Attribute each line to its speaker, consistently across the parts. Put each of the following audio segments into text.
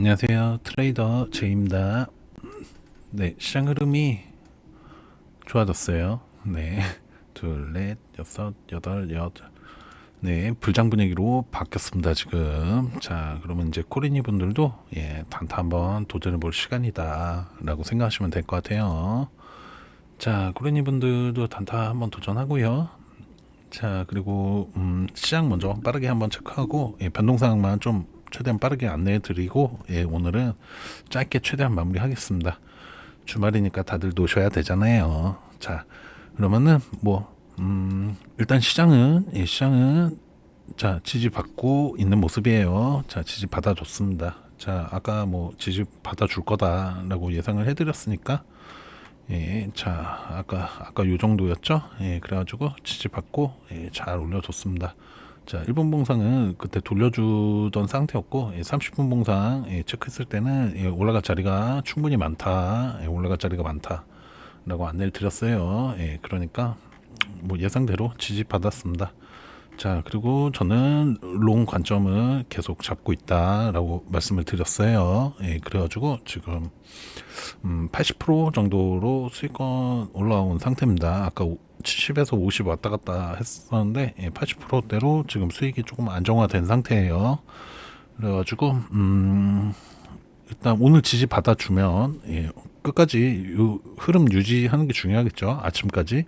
Speaker 1: 안녕하세요. 트레이더 제입니다. 네, 시장 흐름이 좋아졌어요. 네, 둘, 넷, 여섯, 여덟, 여덟. 네, 불장 분위기로 바뀌었습니다, 지금. 자, 그러면 이제 코리니 분들도, 예, 단타 한번 도전해 볼 시간이다. 라고 생각하시면 될 것 같아요. 자, 코리니 분들도 단타 한번 도전하고요. 자, 그리고, 음, 시장 먼저 빠르게 한번 체크하고, 예, 변동사항만 좀 최대한 빠르게 안내해 드리고, 예, 오늘은 짧게 최대한 마무리 하겠습니다. 주말이니까 다들 노셔야 되잖아요. 자, 그러면은 뭐 음, 일단 시장은 예, 시장은 자 지지 받고 있는 모습이에요. 자 지지 받아 줬습니다. 자 아까 뭐 지지 받아 줄 거다라고 예상을 해 드렸으니까 예, 자 아까 아까 요 정도였죠. 예, 그래가지고 지지 받고 예, 잘 올려줬습니다. 자 1분 봉상은 그때 돌려주던 상태였고 예, 30분 봉상 예, 체크했을 때는 예, 올라갈 자리가 충분히 많다. 예, 올라갈 자리가 많다 라고 안내를 드렸어요. 예, 그러니까 뭐 예상대로 지지 받았습니다. 자 그리고 저는 롱 관점을 계속 잡고 있다라고 말씀을 드렸어요. 예, 그래가지고 지금 음, 80% 정도로 수익권 올라온 상태입니다. 아까 70에서 50 왔다 갔다 했었는데 예, 80%대로 지금 수익이 조금 안정화된 상태예요. 그래가지고 음, 일단 오늘 지지 받아주면 예, 끝까지 요 흐름 유지하는 게 중요하겠죠. 아침까지.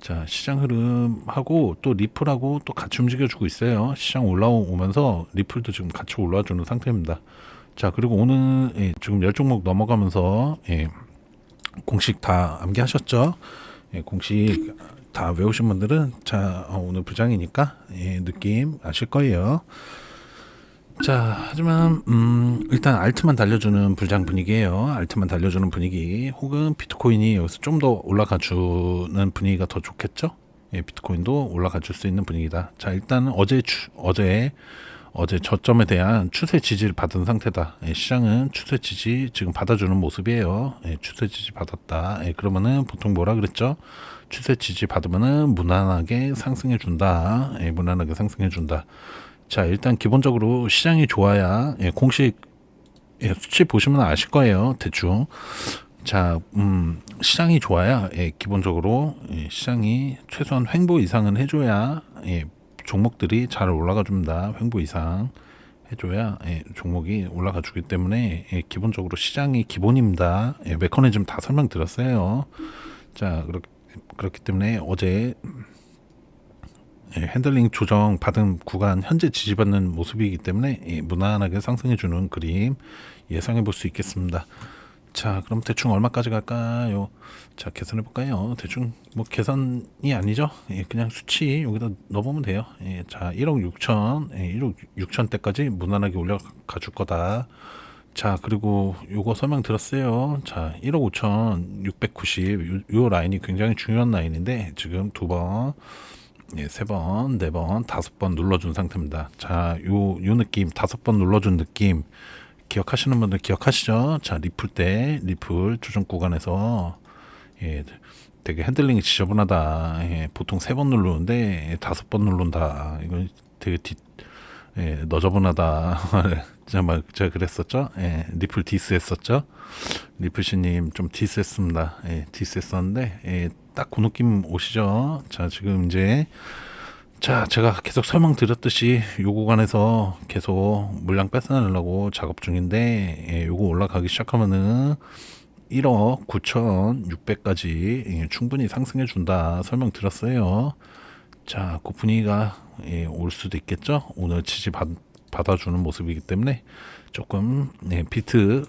Speaker 1: 자 시장 흐름하고 또 리플하고 또 같이 움직여주고 있어요. 시장 올라오면서 리플도 지금 같이 올라와주는 상태입니다. 자 그리고 오늘 예, 지금 열 종목 넘어가면서 예, 공식 다 암기하셨죠? 예, 공식 다 외우신 분들은 자 어, 오늘 부장이니까 예, 느낌 아실 거예요. 자, 하지만 음, 일단 알트만 달려주는 불장 분위기예요. 알트만 달려주는 분위기, 혹은 비트코인이 여기서 좀 더 올라가 주는 분위기가 더 좋겠죠? 예, 비트코인도 올라가 줄 수 있는 분위기다. 자, 일단 어제 추, 어제 어제 저점에 대한 추세 지지를 받은 상태다. 예, 시장은 추세 지지 지금 받아주는 모습이에요. 예, 추세 지지 받았다. 예, 그러면은 보통 뭐라 그랬죠? 추세 지지 받으면은 무난하게 상승해 준다. 예, 무난하게 상승해 준다. 자, 일단 기본적으로 시장이 좋아야 예, 공식 예, 수치 보시면 아실 거예요. 대충. 자, 음, 시장이 좋아야 예, 기본적으로 예, 시장이 최소한 횡보 이상은 해줘야 예, 종목들이 잘 올라가 줍니다. 횡보 이상 해줘야 예, 종목이 올라가 주기 때문에 예, 기본적으로 시장이 기본입니다. 예, 메커니즘 다 설명드렸어요. 자, 그렇기, 그렇기 때문에 어제 예, 핸들링 조정 받은 구간 현재 지지받는 모습이기 때문에 예, 무난하게 상승해주는 그림 예상해 볼 수 있겠습니다. 자, 그럼 대충 얼마까지 갈까요? 자, 계산해 볼까요? 대충 뭐 계산이 아니죠? 예, 그냥 수치 여기다 넣어보면 돼요. 예, 자, 1억 6천, 예, 1억 6천 대까지 무난하게 올라가 줄 거다. 자, 그리고 요거 설명 들었어요. 자, 1억 5천 690, 요, 요 라인이 굉장히 중요한 라인인데 지금 두 번. 예, 세 번, 네 번, 다섯 번 눌러준 상태입니다. 자, 요, 요 느낌, 다섯 번 눌러준 느낌, 기억하시는 분들 기억하시죠? 자, 리플 때, 리플 조정 구간에서, 예, 되게 핸들링이 지저분하다. 예, 보통 세 번 누르는데, 예, 다섯 번 누른다. 이거 되게 뒤, 예, 너저분하다. 막, 제가 그랬었죠? 예, 리플 디스 했었죠? 리플씨님 좀 디스 했습니다. 예, 디스 했었는데, 예, 딱 그 느낌 오시죠? 자, 지금 이제 자, 제가 계속 설명 드렸듯이 요 구간에서 계속 물량 뺏어내려고 작업 중인데 예, 요거 올라가기 시작하면은 1억 9,600까지 예, 충분히 상승해 준다 설명 드렸어요. 자, 그 분위기가 예, 올 수도 있겠죠. 오늘 지지 받, 받아주는 모습이기 때문에 조금 예, 비트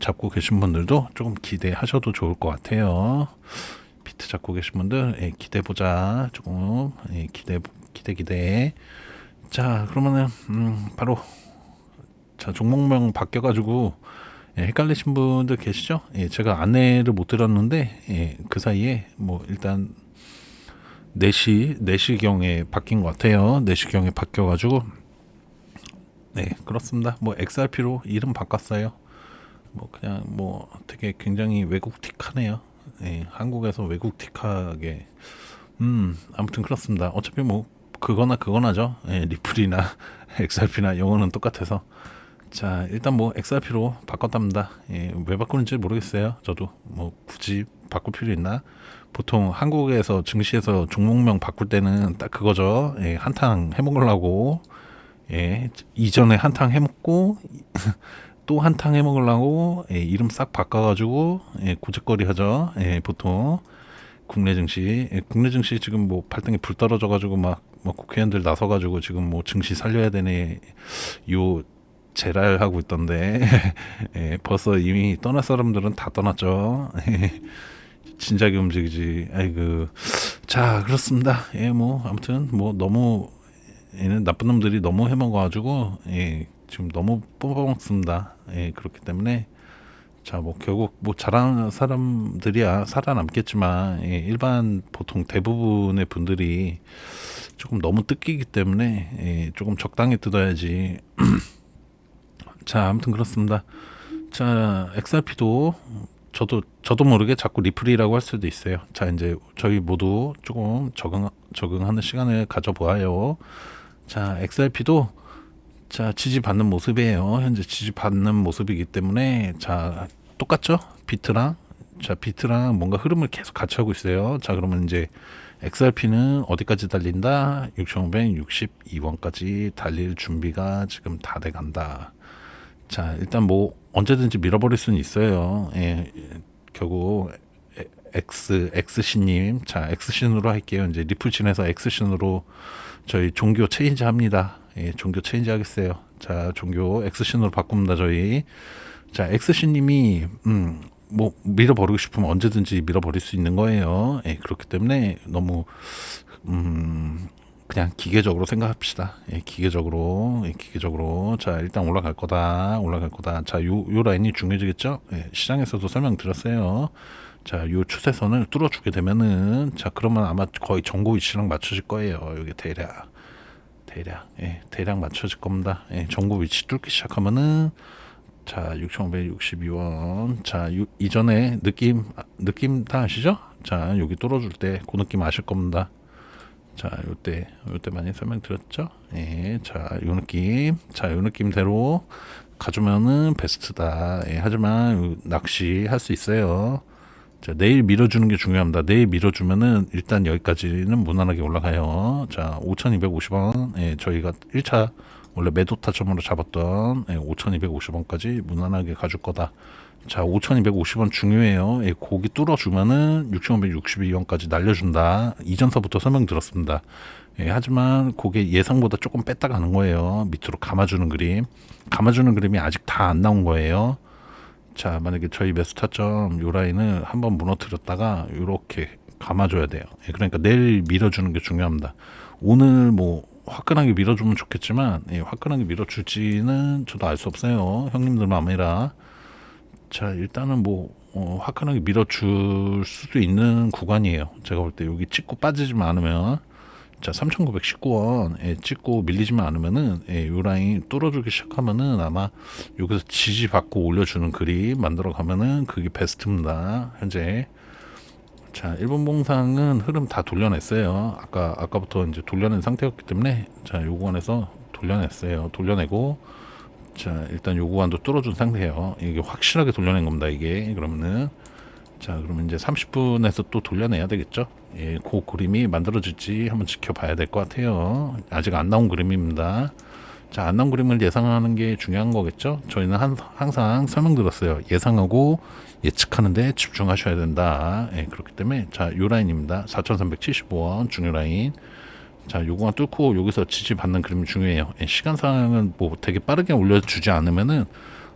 Speaker 1: 잡고 계신 분들도 조금 기대하셔도 좋을 것 같아요. 비트 잡고 계신 분들 예, 기대 보자 조금 예, 기대 기대 기대. 자 그러면은 음, 바로 자 종목명 바뀌어가지고 예, 헷갈리신 분들 계시죠? 예, 제가 안내를 못 드렸는데 예, 그 사이에 뭐 일단 4시 4시경에 바뀐 것 같아요. 4시경에 바뀌어가지고. 네 그렇습니다. 뭐 XRP로 이름 바꿨어요. 뭐 그냥 뭐 되게 굉장히 외국틱하네요. 예, 한국에서 외국틱하게. 음 아무튼 그렇습니다. 어차피 뭐 그거나 그거나죠 예, 리플이나 XRP나 영어는 똑같아서 자 일단 뭐 XRP로 바꿨답니다. 예, 왜 바꾸는지 모르겠어요. 저도 뭐 굳이 바꿀 필요 있나? 보통 한국에서 증시에서 종목명 바꿀 때는 딱 그거죠. 예, 한탕 해먹으려고 예, 이전에 한탕 해먹고 또 한탕 해먹으려고 예, 이름 싹 바꿔가지고 예, 고집거리 하죠. 예, 보통 국내 증시 예, 국내 증시 지금 뭐 발등에 불 떨어져가지고 막, 뭐 국회의원들 나서가지고 지금 뭐 증시 살려야 되네 요 제랄 하고 있던데 예, 벌써 이미 떠날 사람들은 다 떠났죠. 예, 진작에 움직이지. 아이고 자 그렇습니다. 예, 뭐 아무튼 뭐 너무 얘는 나쁜 놈들이 너무 해먹어가지고 예, 지금 너무 뽑아먹습니다. 예, 그렇기 때문에 자 뭐 결국 뭐 잘하는 사람들이야 살아남겠지만 예, 일반 보통 대부분의 분들이 조금 너무 뜯기기 때문에 예, 조금 적당히 뜯어야지. 자 아무튼 그렇습니다. 자 XRP도 저도 저도 모르게 자꾸 리플이라고 할 수도 있어요. 자 이제 저희 모두 조금 적응 적응하는 시간을 가져보아요. 자 XRP도 자 지지받는 모습이에요. 현재 지지받는 모습이기 때문에 자 똑같죠? 비트랑 자 비트랑 뭔가 흐름을 계속 같이 하고 있어요. 자 그러면 이제 XRP는 어디까지 달린다? 6,562원까지 달릴 준비가 지금 다 돼간다. 자 일단 뭐 언제든지 밀어버릴 수는 있어요. 예, 결국 에- X X신님 자 X신으로 할게요. 이제 리플친에서 X신으로 저희 종교 체인지 합니다. 예, 종교 체인지 하겠어요. 자 종교 X신으로 바꿉니다. 저희 자 X신님이 음 뭐 밀어버리고 싶으면 언제든지 밀어버릴 수 있는 거예요. 예, 그렇기 때문에 너무 음 그냥 기계적으로 생각합시다. 예, 기계적으로, 예, 기계적으로. 자, 일단 올라갈 거다, 올라갈 거다. 자, 요, 요 라인이 중요해지겠죠? 예, 시장에서도 설명드렸어요. 자, 요 추세선을 뚫어주게 되면은, 자, 그러면 아마 거의 정고 위치랑 맞춰질 거예요. 여기 대략. 대략, 예, 대략 맞춰질 겁니다. 예, 정고 위치 뚫기 시작하면은, 자, 6,562원. 자, 요, 이전에 느낌, 아, 느낌 다 아시죠? 자, 여기 뚫어줄 때 그 느낌 아실 겁니다. 자, 요때 요때 많이 설명드렸죠? 예, 자, 요 느낌, 자, 요 느낌대로 가주면은 베스트다. 예, 하지만 요 낚시 할 수 있어요. 자, 내일 밀어주는 게 중요합니다. 내일 밀어주면은 일단 여기까지는 무난하게 올라가요. 자, 5,250원. 예, 저희가 1차 원래 매도 타점으로 잡았던 예, 5,250원까지 무난하게 가줄 거다. 자, 5,250원 중요해요. 예, 고기 뚫어주면은 6,562원까지 날려준다. 이전서부터 설명드렸습니다. 예, 하지만 그게 예상보다 조금 뺐다 가는 거예요. 밑으로 감아주는 그림. 감아주는 그림이 아직 다 안 나온 거예요. 자, 만약에 저희 매수 타점 요 라인을 한번 무너뜨렸다가 요렇게 감아줘야 돼요. 예, 그러니까 내일 밀어주는 게 중요합니다. 오늘 뭐 화끈하게 밀어주면 좋겠지만 예, 화끈하게 밀어줄지는 저도 알 수 없어요. 형님들 마음이라. 자 일단은 뭐 어, 화끈하게 밀어줄 수도 있는 구간이에요. 제가 볼 때 여기 찍고 빠지지만 않으면 자 3,919원 예, 찍고 밀리지만 않으면은 예, 요 라인 뚫어주기 시작하면은 아마 여기서 지지받고 올려주는 그림 만들어 가면은 그게 베스트입니다. 현재 자 일본 봉상은 흐름 다 돌려냈어요. 아까 아까부터 이제 돌려낸 상태였기 때문에 자 요 구간에서 돌려냈어요. 돌려내고 자 일단 요 구간도 뚫어준 상태예요. 이게 확실하게 돌려낸 겁니다 이게. 그러면은 자 그러면 이제 30분에서 또 돌려내야 되겠죠? 예, 그 그림이 만들어질지 한번 지켜봐야 될 것 같아요. 아직 안 나온 그림입니다 자안 나온 그림을 예상하는 게 중요한 거겠죠? 저희는 한, 항상 설명드렸어요. 예상하고 예측하는데 집중하셔야 된다. 예, 그렇기 때문에 자 요 라인입니다. 4375원 중요 라인. 자, 요거만 뚫고 여기서 지지받는 그림이 중요해요. 예, 시간상은 뭐 되게 빠르게 올려주지 않으면은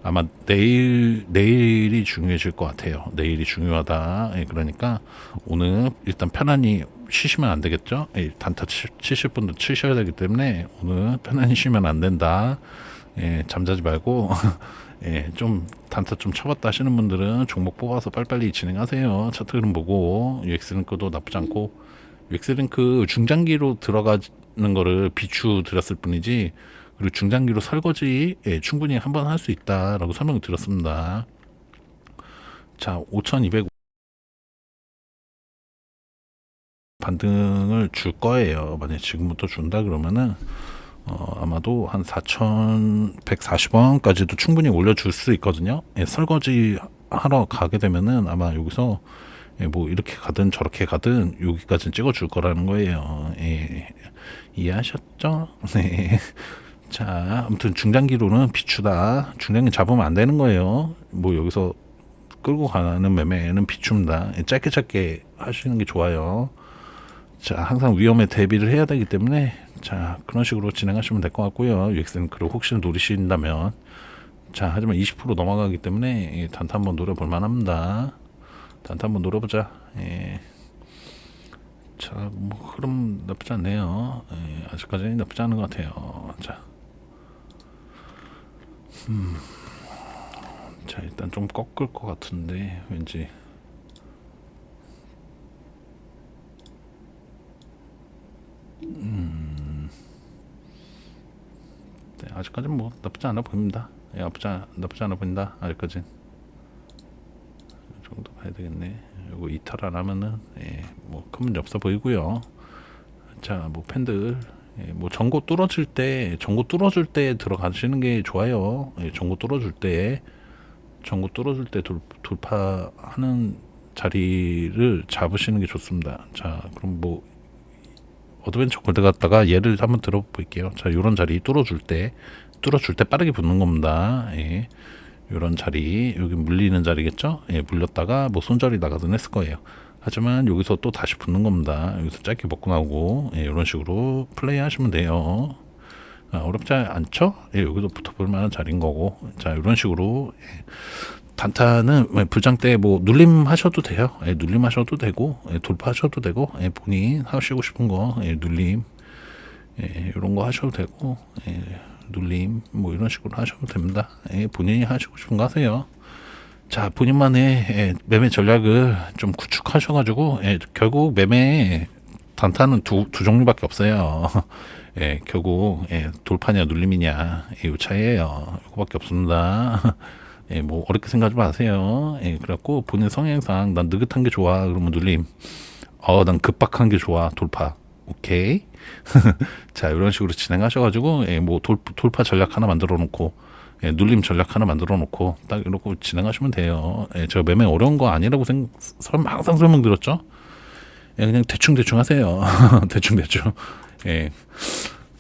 Speaker 1: 아마 내일 내일이 중요해질 것 같아요. 내일이 중요하다. 예, 그러니까 오늘 일단 편안히 쉬시면 안 되겠죠. 예, 단타 치, 치실 분도 치셔야 되기 때문에 오늘 편안히 쉬면 안 된다. 예, 잠자지 말고 예, 좀 단타 좀 쳐봤다 하시는 분들은 종목 뽑아서 빨리빨리 진행하세요. 차트 그림 보고 UX링크도 나쁘지 않고 엑스링크 중장기로 들어가는 거를 비추 드렸을 뿐이지 그리고 중장기로 설거지 예, 충분히 한 번 할 수 있다라고 설명을 드렸습니다. 자, 5,200 반등을 줄 거예요. 만약 지금부터 준다 그러면은 어, 아마도 한 4,140원까지도 충분히 올려줄 수 있거든요. 예, 설거지 하러 가게 되면은 아마 여기서 예, 뭐 이렇게 가든 저렇게 가든 여기까지는 찍어줄 거라는 거예요. 예, 이해하셨죠? 네. 자, 아무튼 중장기로는 비추다. 중장기 잡으면 안 되는 거예요. 뭐 여기서 끌고 가는 매매는 비춥니다. 예, 짧게 짧게 하시는 게 좋아요. 자, 항상 위험에 대비를 해야 되기 때문에 자, 그런 식으로 진행하시면 될 것 같고요. UX는 그리고 혹시 노리신다면 자, 하지만 20% 넘어가기 때문에 예, 단타 한번 노려볼 만합니다. 단타 한번 노려보자. 예. 자, 뭐 흐름 나쁘지 않네요. 예, 아직까지는 나쁘지 않은 것 같아요. 자, 음, 자 일단 좀 꺾을 것 같은데 왠지 네, 아직까지는 뭐 나쁘지 않아 보입니다. 예, 나쁘지, 않- 나쁘지 않아 보인다. 아직까진. 이 정도 봐야 되겠네. 요거 이탈 안 하면은, 예, 뭐큰 문제 없어 보이고요. 자, 뭐 팬들, 예, 뭐 전고 뚫어질 때, 전고 뚫어줄 때 들어가시는 게 좋아요. 예, 전고 뚫어줄 때, 전고 뚫어줄 때 돌, 돌파하는 자리를 잡으시는 게 좋습니다. 자, 그럼 뭐 어드벤처 골드 갔다가 예를 한번 들어볼게요. 자, 요런 자리 뚫어줄 때, 뚫어줄 때 빠르게 붙는 겁니다. 예. 요런 자리, 여기 물리는 자리겠죠? 예, 물렸다가 뭐 손절이 나가든 했을 거예요. 하지만 여기서 또 다시 붙는 겁니다. 여기서 짧게 먹고 나오고, 예, 요런 식으로 플레이 하시면 돼요. 아, 어렵지 않죠? 예, 여기도 붙어볼 만한 자리인 거고. 자, 이런 식으로. 예. 단타는 뭐 불장 때 뭐 눌림 하셔도 돼요. 예, 눌림 하셔도 되고, 예, 돌파하셔도 되고, 예, 본인 하시고 싶은 거, 예, 눌림, 예, 이런 거 하셔도 되고, 예, 눌림, 뭐 이런 식으로 하셔도 됩니다. 예, 본인이 하시고 싶은 거 하세요. 자, 본인만의 예, 매매 전략을 좀 구축하셔가지고, 예, 결국 매매 단타는 두, 두 종류밖에 없어요. 예, 결국, 예, 돌파냐, 눌림이냐, 예, 이 차이에요. 이거밖에 없습니다. 예, 뭐, 어렵게 생각하지 마세요. 예, 그래갖고, 본인 성향상, 난 느긋한 게 좋아. 그러면 눌림. 어, 난 급박한 게 좋아. 돌파. 오케이. 자, 이런 식으로 진행하셔가지고, 예, 뭐, 돌, 돌파 전략 하나 만들어 놓고, 예, 눌림 전략 하나 만들어 놓고, 딱 이러고 진행하시면 돼요. 예, 제가 매매 어려운 거 아니라고 생, 설, 항상 설명드렸죠? 예, 그냥 대충 대충 하세요. 대충 대충. 예.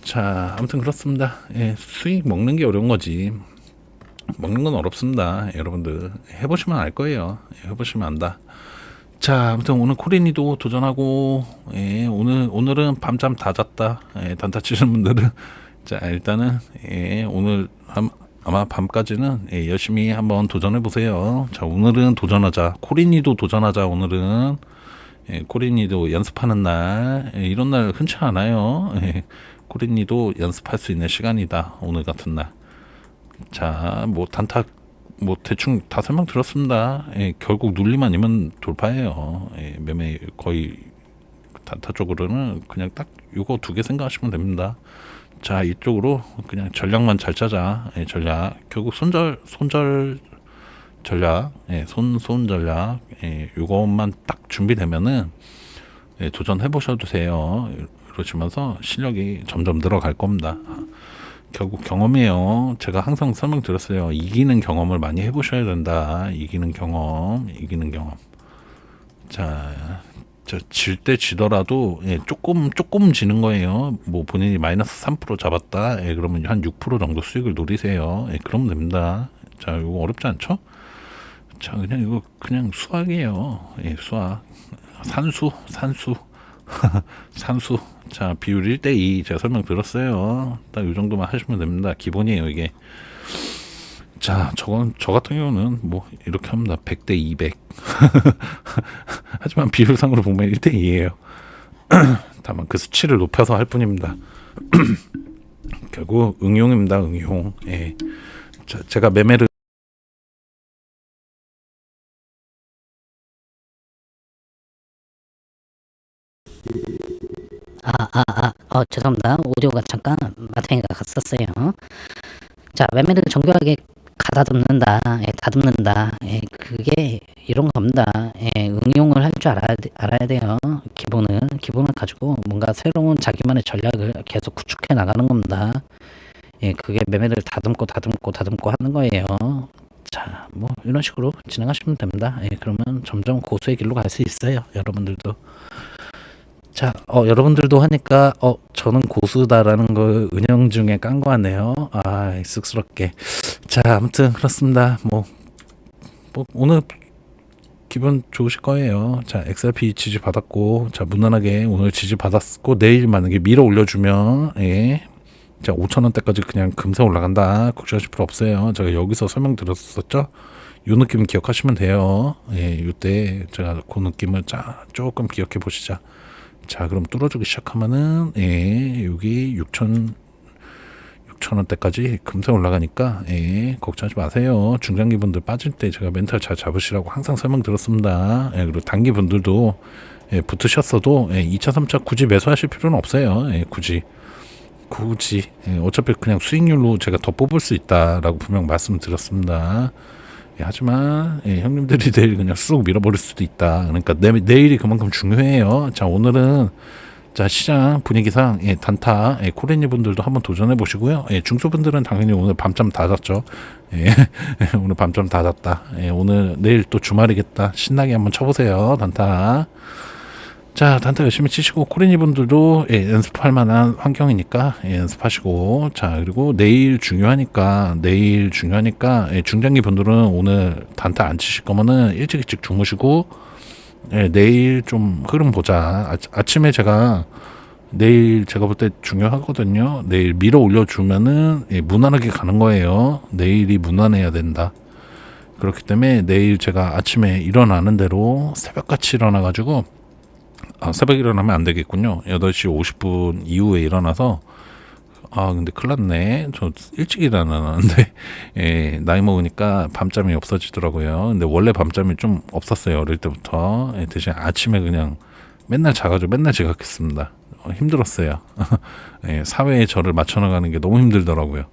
Speaker 1: 자, 아무튼 그렇습니다. 예, 수익 먹는 게 어려운 거지. 먹는 건 어렵습니다. 여러분들 해보시면 알 거예요. 예, 해보시면 안다. 자, 아무튼 오늘 코린이도 도전하고 예, 오늘 오늘은 밤잠 다 잤다. 예, 단타 치시는 분들은 자 일단은 예, 오늘 함- 아마 밤까지는 예, 열심히 한번 도전해 보세요. 자, 오늘은 도전하자. 코린이도 도전하자. 오늘은 예, 코린이도 연습하는 날 예, 이런 날 흔치 않아요. 예, 코린이도 연습할 수 있는 시간이다. 오늘 같은 날. 자, 뭐 단타 뭐 대충 다 설명 들었습니다. 예, 결국 눌림 아니면 돌파예요. 예, 매매 거의 단타 쪽으로는 그냥 딱 요거 두 개 생각하시면 됩니다. 자, 이쪽으로 그냥 전략만 잘 짜자. 예, 전략. 결국 손절 손절 전략. 예, 손손 전략. 예, 요것만 딱 준비되면은 예, 도전해 보셔도 돼요. 이러시면서 실력이 점점 늘어갈 겁니다. 결국 경험이에요. 제가 항상 설명드렸어요. 이기는 경험을 많이 해보셔야 된다. 이기는 경험, 이기는 경험. 자, 질 때 지더라도 예, 조금 조금 지는 거예요. 뭐 본인이 마이너스 3% 잡았다. 예, 그러면 한 6% 정도 수익을 노리세요. 예, 그러면 됩니다. 자, 이거 어렵지 않죠? 자, 그냥 이거 그냥 수학이에요. 예, 수학. 산수, 산수. 산수. 자, 비율 1대2 제가 설명 들었어요. 딱 이 정도만 하시면 됩니다. 기본이에요, 이게. 자, 저건, 저 같은 경우는 뭐, 이렇게 합니다. 100대 200. 하지만 비율상으로 보면 1대 2예요. 다만 그 수치를 높여서 할 뿐입니다. 결국 응용입니다, 응용. 예. 자, 제가 매매를
Speaker 2: 아, 아, 아, 어, 죄송합니다. 오디오가 잠깐 마탱이가 갔었어요. 자, 매매를 정교하게
Speaker 1: 가다듬는다, 예, 다듬는다, 예, 그게 이런 겁니다. 예, 응용을 할 줄 알아야, 돼- 알아야 돼요. 기본을, 기본을 가지고 뭔가 새로운 자기만의 전략을 계속 구축해 나가는 겁니다. 예, 그게 매매를 다듬고 다듬고 다듬고 하는 거예요. 자, 뭐 이런 식으로 진행하시면 됩니다. 예, 그러면 점점 고수의 길로 갈 수 있어요. 여러분들도. 자, 어, 여러분들도 하니까, 어, 저는 고수다라는 걸 은영 중에 깐거 같네요. 아, 쑥스럽게. 자, 아무튼 그렇습니다. 뭐, 뭐 오늘 기분 좋으실 거예요. 자, XRP 지지 받았고, 자, 무난하게 오늘 지지 받았고, 내일 만약에 밀어 올려주면, 예. 자, 5천원대까지 그냥 금세 올라간다. 걱정하실 필요 없어요. 제가 여기서 설명드렸었죠? 요 느낌 기억하시면 돼요. 예, 요때 제가 그 느낌을 자, 조금 기억해 보시자. 자, 그럼 뚫어주기 시작하면은, 예, 여기 6천, 6천 원대까지 금세 올라가니까, 예, 걱정하지 마세요. 중장기 분들 빠질 때 제가 멘탈 잘 잡으시라고 항상 설명 드렸습니다. 예, 그리고 단기 분들도, 예, 붙으셨어도, 예, 2차, 3차 굳이 매수하실 필요는 없어요. 예, 굳이. 굳이. 예, 어차피 그냥 수익률로 제가 더 뽑을 수 있다라고 분명 말씀드렸습니다. 예, 하지만 예, 형님들이 내일 그냥 쑥 밀어버릴 수도 있다. 그러니까 내, 내일이 그만큼 중요해요. 자 오늘은 자 시장 분위기상 예, 단타 예, 코레니 분들도 한번 도전해 보시고요. 예, 중소 분들은 당연히 오늘 밤잠 다 잤죠. 예, 오늘 밤잠 다 잤다. 예, 오늘 내일 또 주말이겠다. 신나게 한번 쳐보세요. 단타. 자, 단타 열심히 치시고 코리니 분들도 예, 연습할 만한 환경이니까 예, 연습하시고 자 그리고 내일 중요하니까 내일 중요하니까 예, 중장기 분들은 오늘 단타 안 치실 거면은 일찍 일찍 주무시고 예, 내일 좀 흐름 보자. 아, 아침에 제가 내일 제가 볼 때 중요하거든요. 내일 밀어 올려주면은 예, 무난하게 가는 거예요. 내일이 무난해야 된다. 그렇기 때문에 내일 제가 아침에 일어나는 대로 새벽같이 일어나가지고 아, 새벽에 일어나면 안 되겠군요. 8시 50분 이후에 일어나서 아 근데 큰일 났네. 저 일찍 일어나는데 예, 나이 먹으니까 밤잠이 없어지더라고요. 근데 원래 밤잠이 좀 없었어요. 어릴 때부터. 예, 대신 아침에 그냥 맨날 자가지고 맨날 지각했습니다. 어, 힘들었어요. 예, 사회에 저를 맞춰나가는 게 너무 힘들더라고요.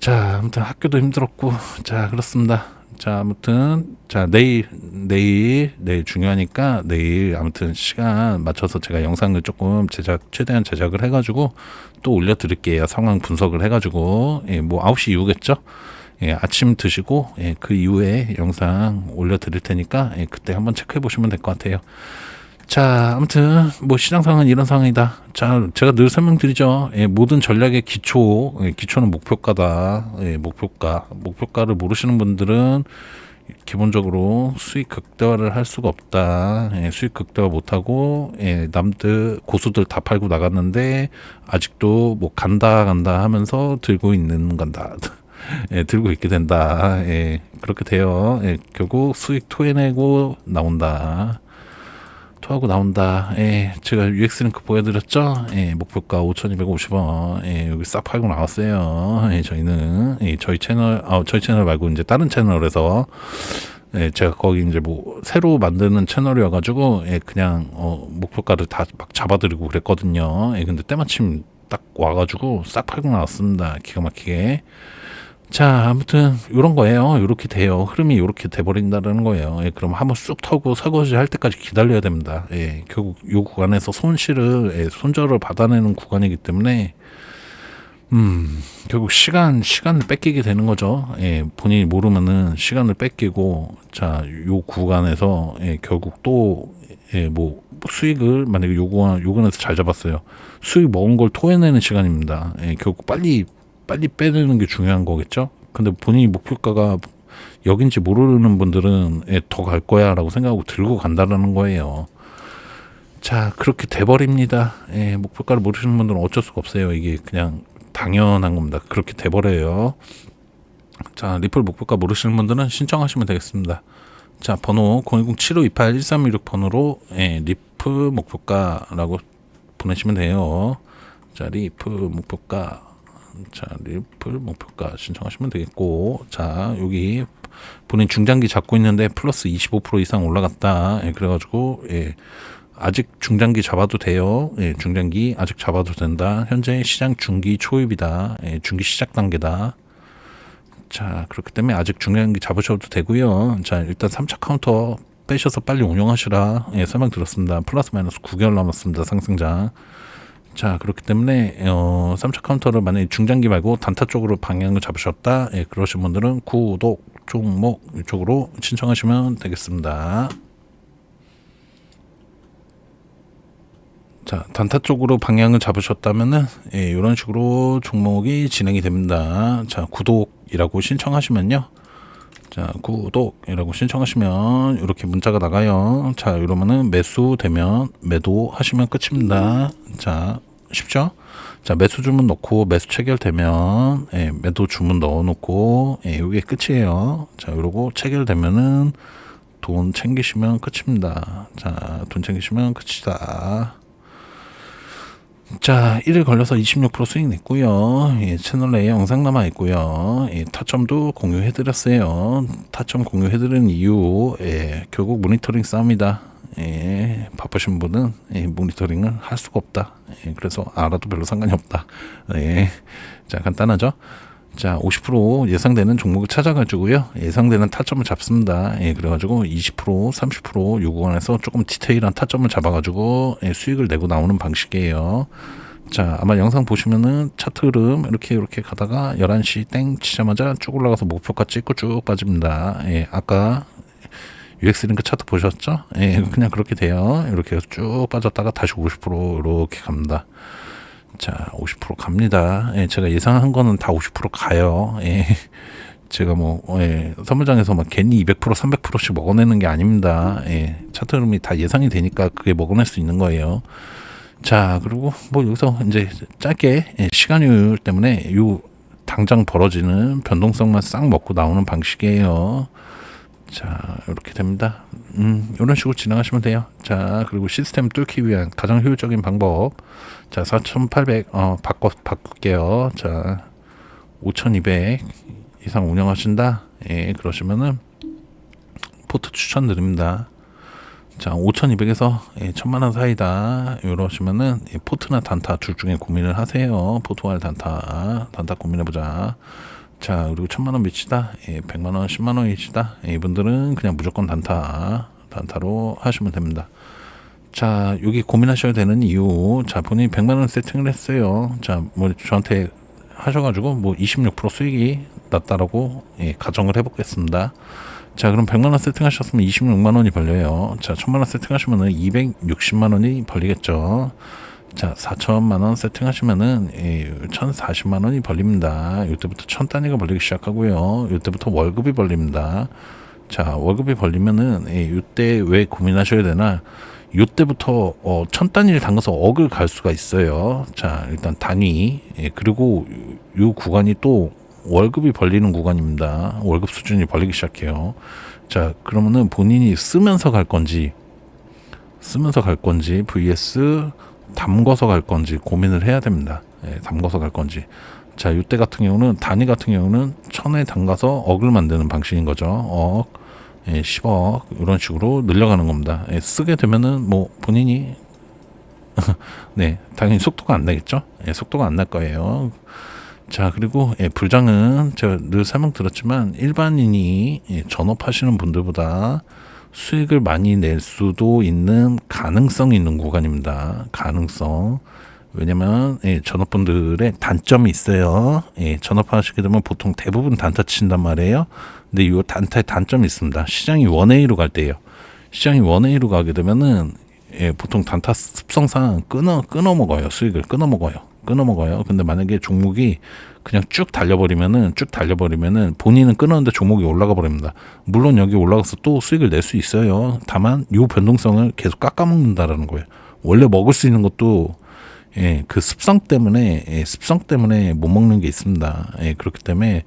Speaker 1: 자, 아무튼 학교도 힘들었고, 자, 그렇습니다. 자, 아무튼, 자, 내일, 내일, 내일 중요하니까, 내일, 아무튼, 시간 맞춰서 제가 영상을 조금 제작, 최대한 제작을 해 가지고, 또 올려 드릴게요. 상황 분석을 해 가지고, 예, 뭐, 9시 이후겠죠? 예, 아침 드시고, 예, 그 이후에 영상 올려 드릴 테니까, 예, 그때 한번 체크해 보시면 될 것 같아요. 자, 아무튼 뭐 시장 상황은 이런 상황이다. 자, 제가 늘 설명드리죠. 예, 모든 전략의 기초, 예, 기초는 목표가다. 예, 목표가, 목표가를 모르시는 분들은 기본적으로 수익 극대화를 할 수가 없다. 예, 수익 극대화 못하고 예, 남들 고수들 다 팔고 나갔는데 아직도 뭐 간다 간다 하면서 들고 있는 건다. 예, 들고 있게 된다. 예, 그렇게 돼요. 예, 결국 수익 토해내고 나온다. 토하고 나온다. 예, 제가 UX 링크 보여드렸죠? 예, 목표가 5,250원. 예, 여기 싹 팔고 나왔어요. 예, 저희는, 예, 저희 채널, 아, 저희 채널 말고 이제 다른 채널에서, 예, 제가 거기 이제 뭐, 새로 만드는 채널이어가지고, 예, 그냥, 어, 목표가를 다 막 잡아드리고 그랬거든요. 예, 근데 때마침 딱 와가지고 싹 팔고 나왔습니다. 기가 막히게. 자, 아무튼 이런 거예요. 이렇게 돼요. 흐름이 이렇게 돼버린다는 거예요. 예, 그럼 한번 쑥 털고 설거지 할 때까지 기다려야 됩니다. 예, 결국 이 구간에서 손실을 예, 손절을 받아내는 구간이기 때문에 음, 결국 시간 시간을 뺏기게 되는 거죠. 예, 본인이 모르면은 시간을 뺏기고 자, 요 구간에서 예, 결국 또 예, 뭐 수익을 만약에 요 구간 요 구간에서 잘 잡았어요. 수익 먹은 걸 토해내는 시간입니다. 예, 결국 빨리 빨리 빼내는 게 중요한 거겠죠. 근데 본인이 목표가가 여긴지 모르는 분들은 예, 더갈 거야 라고 생각하고 들고 간다라는 거예요. 자 그렇게 돼버립니다. 예, 목표가를 모르시는 분들은 어쩔 수가 없어요. 이게 그냥 당연한 겁니다. 그렇게 돼버려요. 자 리플 목표가 모르시는 분들은 신청하시면 되겠습니다. 자 번호 010-7528-1316 번호로 예, 리플 목표가라고 보내시면 돼요. 자 리플 목표가 자, 리플 목표가 신청하시면 되겠고, 자, 여기 본인 중장기 잡고 있는데 플러스 25% 이상 올라갔다. 예, 그래가지고, 예, 아직 중장기 잡아도 돼요. 예, 중장기 아직 잡아도 된다. 현재 시장 중기 초입이다. 예, 중기 시작 단계다. 자, 그렇기 때문에 아직 게 잡으셔도 되고요. 자, 일단 3차 카운터 빼셔서 빨리 운용하시라. 예, 설명 들었습니다. 플러스 마이너스 9개월 남았습니다. 상승장. 자, 그렇기 때문에 어, 3차 카운터를 만약에 중장기 말고 단타 쪽으로 방향을 잡으셨다. 예, 그러신 분들은 구독 종목 이쪽으로 신청하시면 되겠습니다. 자, 단타 쪽으로 방향을 잡으셨다면은 예, 이런 식으로 종목이 진행이 됩니다. 자, 구독이라고 신청하시면요. 자, 구독이라고 신청하시면 이렇게 문자가 나가요. 자, 이러면은 매수 되면 매도 하시면 끝입니다. 자, 쉽죠? 자, 매수 주문 넣고 매수 체결되면 예, 매도 주문 넣어 놓고 예, 이게 끝이에요. 자, 이러고 체결되면은 돈 챙기시면 끝입니다. 자, 돈 챙기시면 끝이다. 자, 1일 걸려서 26% 수익 냈고요. 예, 채널 내에 영상 남아 있고요. 예, 타점도 공유해 드렸어요. 타점 공유해 드린 이유 예, 결국 모니터링 싸움이다. 예, 바쁘신 분은 예, 모니터링을 할 수가 없다. 예, 그래서 알아도 별로 상관이 없다. 예, 자, 간단하죠? 자, 50% 예상되는 종목을 찾아가지고요. 예상되는 타점을 잡습니다. 예, 그래가지고 20%, 30%요 구간에서 조금 디테일한 타점을 잡아가지고 예, 수익을 내고 나오는 방식이에요. 자, 아마 영상 보시면은 차트 흐름 이렇게 이렇게 가다가 11시 땡 치자마자 쭉 올라가서 목표가 찍고 쭉 빠집니다. 예, 아까 UX 링크 차트 보셨죠? 예, 그냥 그렇게 돼요. 이렇게 해서 쭉 빠졌다가 다시 50% 이렇게 갑니다. 자, 50% 갑니다. 예, 제가 예상한 거는 다 50% 가요. 예. 제가 뭐, 예, 선물장에서 막 괜히 200%, 300%씩 먹어내는 게 아닙니다. 예, 차트 흐름이 다 예상이 되니까 그게 먹어낼 수 있는 거예요. 자, 그리고 뭐 여기서 이제 짧게 예, 시간율 때문에 요 당장 벌어지는 변동성만 싹 먹고 나오는 방식이에요. 자, 이렇게 됩니다. 음, 이런 식으로 진행하시면 돼요. 자, 그리고 시스템 뚫기 위한 가장 효율적인 방법. 자, 4,800, 어, 바꿔, 바꿀게요. 자, 5,200 이상 운영하신다? 예, 그러시면은, 포트 추천드립니다. 자, 5,200에서 예, 1,000만원 사이다. 이러시면은, 예, 포트나 단타 둘 중에 고민을 하세요. 포트와 단타, 단타 고민해보자. 자, 그리고 천만 원 밑이다. 예, 100만 원, 10만 원이시다. 예, 이분들은 그냥 무조건 단타, 단타로 하시면 됩니다. 자, 여기 고민하셔야 되는 이유. 자, 본인이 100만 원 세팅을 했어요. 자, 뭐 저한테 하셔가지고 뭐 26% 수익이 났다라고 예, 가정을 해보겠습니다. 자, 그럼 100만 원 세팅하셨으면 26만 원이 벌려요. 자, 1000만 원 세팅하시면은 260만 원이 벌리겠죠. 자, 4천만 원 세팅하시면은 예, 1,040만 원이 벌립니다. 이때부터 천 단위가 벌리기 시작하고요. 이때부터 월급이 벌립니다. 자, 월급이 벌리면은 예, 이때 왜 고민하셔야 되나? 이때부터 어, 천 단위를 담가서 억을 갈 수가 있어요. 자, 일단 단위 예, 그리고 이 구간이 또 월급이 벌리는 구간입니다. 월급 수준이 벌리기 시작해요. 자, 그러면은 본인이 쓰면서 갈 건지 쓰면서 갈 건지 vs 담궈서 갈 건지 고민을 해야 됩니다. 예, 담궈서 갈 건지. 자, 이때 같은 경우는 단위 같은 경우는 천에 담가서 억을 만드는 방식인 거죠. 억, 예, 10억 이런 식으로 늘려가는 겁니다. 예, 쓰게 되면은 뭐 본인이 네, 당연히 속도가 안 나겠죠. 예, 속도가 안 날 거예요. 자, 그리고 예, 불장은 제가 늘 설명드렸지만 일반인이 예, 전업하시는 분들보다 수익을 많이 낼 수도 있는 가능성이 있는 구간입니다. 가능성. 왜냐면 예, 전업분들의 단점이 있어요. 예, 전업하시게 되면 보통 대부분 단타 친단 말이에요. 근데 이 단타의 단점이 있습니다. 시장이 원웨이로 갈 때예요. 시장이 원웨이로 가게 되면은 예, 보통 단타 습성상 끊어 끊어 먹어요. 수익을 끊어 먹어요. 끊어 먹어요. 근데 만약에 종목이 그냥 쭉 달려버리면은 쭉 달려버리면은 본인은 끊었는데 종목이 올라가 버립니다. 물론 여기 올라가서 또 수익을 낼 수 있어요. 다만 요 변동성을 계속 깎아먹는다라는 거예요. 원래 먹을 수 있는 것도 예, 그 습성 때문에 예, 습성 때문에 못 먹는 게 있습니다. 예, 그렇기 때문에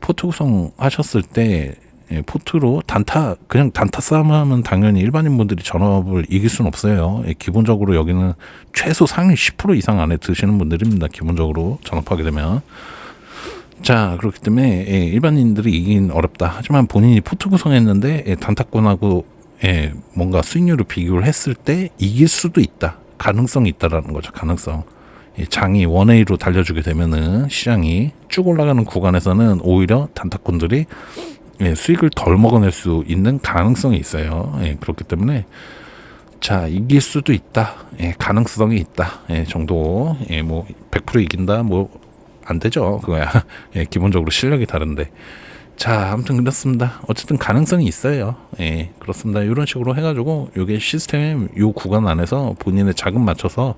Speaker 1: 포트 구성 하셨을 때 예, 포트로 단타 그냥 단타 싸움하면 당연히 일반인 분들이 전업을 이길 수는 없어요. 예, 기본적으로 여기는 최소 상위 10% 이상 안에 드시는 분들입니다. 기본적으로 전업하게 되면 자 그렇기 때문에 예, 일반인들이 이긴 어렵다. 하지만 본인이 포트 구성했는데 예, 단타권하고 예, 뭔가 수익률을 비교를 했을 때 이길 수도 있다. 가능성이 있다라는 거죠. 가능성. 이 장이 원웨이로 달려주게 되면은 시장이 쭉 올라가는 구간에서는 오히려 단타꾼들이 예, 수익을 덜 먹어낼 수 있는 가능성이 있어요. 예, 그렇기 때문에 자 이길 수도 있다. 예, 가능성이 있다. 예, 정도. 예, 뭐 100% 이긴다. 뭐 안 되죠. 그거야. 예, 기본적으로 실력이 다른데. 자, 아무튼 그렇습니다. 어쨌든 가능성이 있어요. 예, 그렇습니다. 이런 식으로 해가지고 요게 시스템 요 구간 안에서 본인의 자금 맞춰서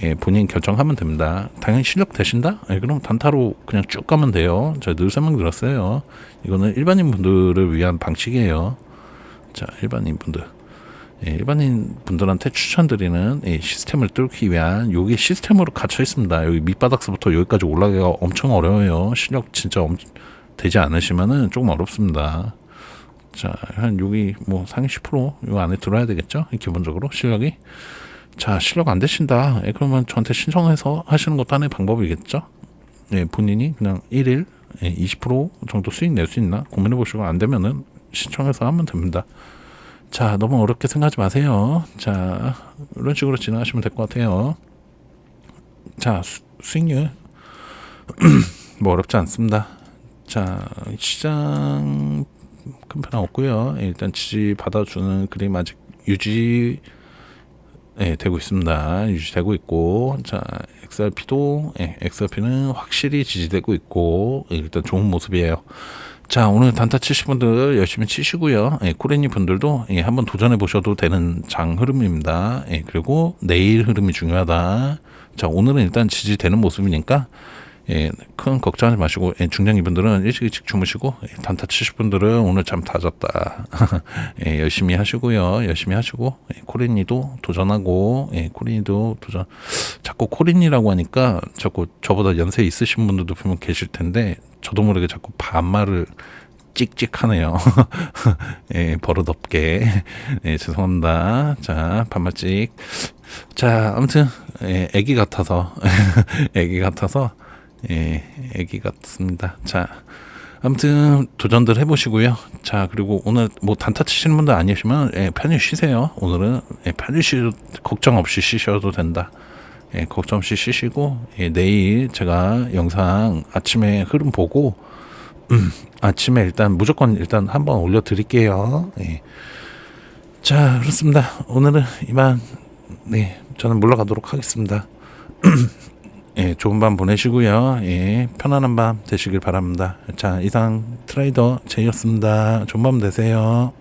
Speaker 1: 예, 본인 결정하면 됩니다. 당연히 실력 되신다? 예, 그럼 단타로 그냥 쭉 가면 돼요. 제가 늘 설명드렸어요. 이거는 일반인 분들을 위한 방식이에요. 자, 일반인 분들. 예, 일반인 분들한테 추천드리는 예, 시스템을 뚫기 위한 요게 시스템으로 갇혀 있습니다. 여기 밑바닥서부터 여기까지 올라가기가 엄청 어려워요. 실력 진짜 엄, 되지 않으시면은 조금 어렵습니다. 자, 한 여기 뭐 상위 10%요 안에 들어야 되겠죠? 기본적으로 실력이. 자, 실력 안 되신다. 예, 그러면 저한테 신청해서 하시는 것도 하나의 방법이겠죠? 예, 본인이 그냥 1일 예, 20% 정도 수익 낼 수 있나 고민해 보시고 안 되면은 신청해서 하면 됩니다. 자, 너무 어렵게 생각하지 마세요. 자, 이런 식으로 진행하시면 될 것 같아요. 자, 수, 수익률 뭐 어렵지 않습니다. 자, 시장 큰 변화 없고요. 예, 일단 지지 받아주는 그림 아직 유지 예, 되고 있습니다. 유지되고 있고, 자, XRP도, 예, XRP는 확실히 지지되고 있고, 예, 일단 좋은 모습이에요. 자, 오늘 단타 치실 분들 열심히 치시고요. 예, 코레니 분들도 예, 한번 도전해 보셔도 되는 장 흐름입니다. 예, 그리고 내일 흐름이 중요하다. 자, 오늘은 일단 지지되는 모습이니까 예, 큰 걱정하지 마시고 예, 중장기 분들은 일찍 일찍 주무시고 예, 단타 치실 분들은 오늘 잠 다 잤다. 예, 열심히 하시고요. 열심히 하시고 예, 코린이도 도전하고 예, 코린이도 도전. 자꾸 코린이라고 하니까 자꾸 저보다 연세 있으신 분들도 분명 계실 텐데 저도 모르게 자꾸 반말을 찍찍하네요. 예, 버릇없게. 예, 죄송합니다. 자, 반말 찍. 자, 아무튼, 예, 애기 같아서, 애기 같아서, 예, 애기 같습니다. 자, 아무튼 도전들 해보시고요. 자, 그리고 오늘 뭐 단타 치시는 분들 아니시면 예, 편히 쉬세요. 오늘은 예, 편히 쉬 걱정 없이 쉬셔도 된다. 예, 걱정 없이 쉬시고 예, 내일 제가 영상 아침에 흐름 보고 음, 아침에 일단 무조건 일단 한번 올려드릴게요. 예. 자, 그렇습니다. 오늘은 이만 네, 저는 물러가도록 하겠습니다. 예, 좋은 밤 보내시고요. 예, 편안한 밤 되시길 바랍니다. 자, 이상 트레이더 제이였습니다. 좋은 밤 되세요.